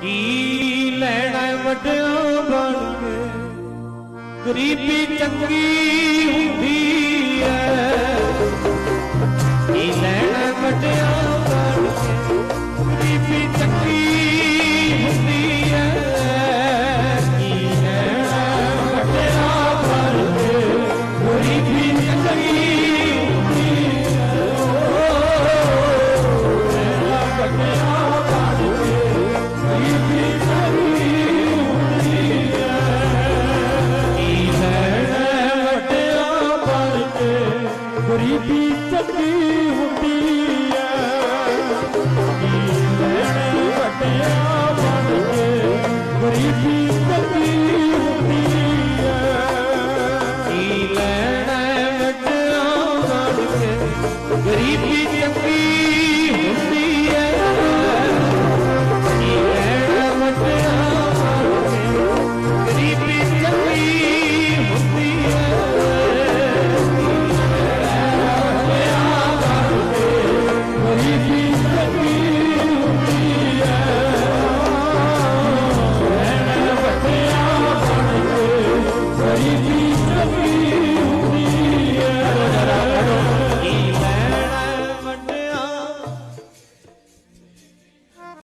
ਕੀ ਲੈਣਾ ਵੱਡਿਆਂ ਬਣ ਕੇ? ਗਰੀਬੀ ਚੰਗੀ ਹੁੰਦੀ ਐ ਕੀ ਲੈਣਾ ਵੱਡਿਆਂ ਗਰੀਬੀ ਹੁੰਦੀ ਐ। Hallelujah.